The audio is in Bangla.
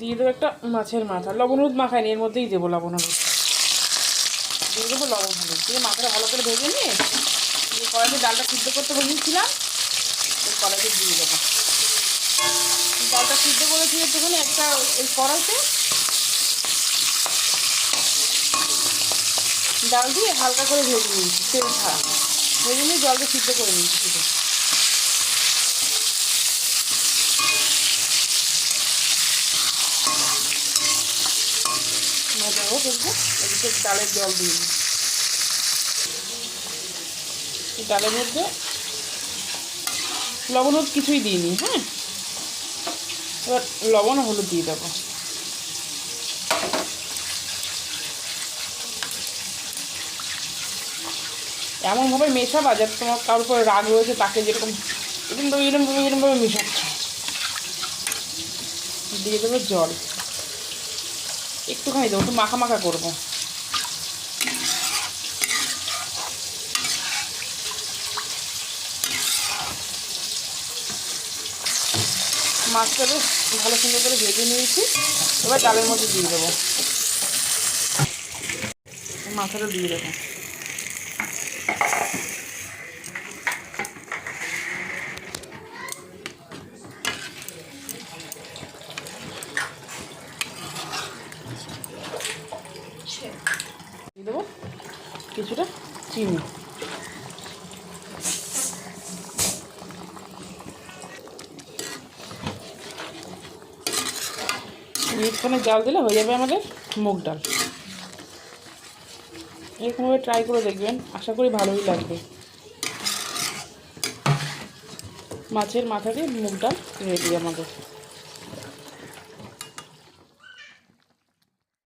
দিয়ে দেবো একটা মাছের মাথা। লবণ হলুদ মাখাইনি, এর মধ্যেই দেবো লবণ হলুদ। দিয়ে দেবো লবণ হলুদ। দিয়ে মাথাটা ভালো করে ভেজে নিয়ে দিয়ে কড়াইতে ডালটা সিদ্ধ করতে বসিয়েছিলাম ওই কড়াইতে দিয়ে দেবো। ডালটা সিদ্ধ করেছি একটুখানি একটা ওই কড়াইতে। ডাল দিয়ে হালকা করে ভেজে নিয়েছি, তেল ছাড়া। ভেজে নিয়ে জলটা সিদ্ধ করে নিয়েছি। মজা হোক একটু এদিকে ডালের জল দিয়ে দিই। ডালের মধ্যে লবণ হলুদ কিছুই দিইনি হ্যাঁ? এবার লবণ হলুদ দিয়ে দেবো। এমনভাবে মেশাবা যাতে তোমার কারোর উপরে রাগ রয়েছে, তাকে যেরকম এরকমভাবে এরকমভাবে এরকমভাবে মেশাচ্ছ দিয়ে দেবো জল। একটুখানি দেবো, একটু মাখা মাখা করব। মাছটা বেশ ভালো সুন্দর করে ভেজে নিয়েছি, এবার ডালের মধ্যে দিয়ে দেবো। মাথাটা দিয়ে দেবো। দেবো কিছুটা চিনি। মিটখানে জাল দিলে হয়ে যাবে আমাদের মুগ ডাল। এরকমভাবে ট্রাই করে দেখবেন, আশা করি ভালোই লাগবে। মাছের মাথা দিয়ে মুগ ডাল রেডি আমাদের।